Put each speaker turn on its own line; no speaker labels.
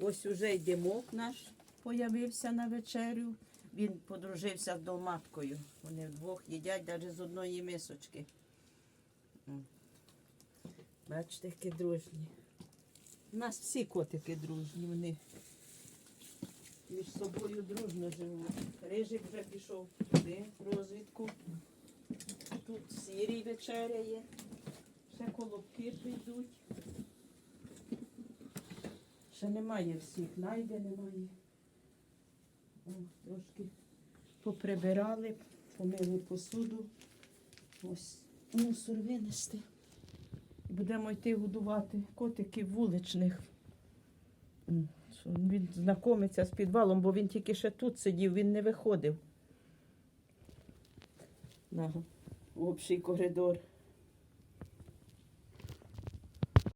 Ось уже й димок наш появився на вечерю. Він подружився з долматкою. Вони вдвох їдять навіть з одної мисочки. Бачите, які дружні. У нас всі котики дружні, вони між собою дружно живуть. Рижик вже пішов туди в розвідку. Тут сірий вечеряє. Ще немає всіх, найде немає. О, трошки поприбирали, помили посуду. Ось мусор винести. Будемо йти годувати котиків вуличних. Він знайомиться з підвалом, бо він тільки ще тут сидів, він не виходив на общий коридор.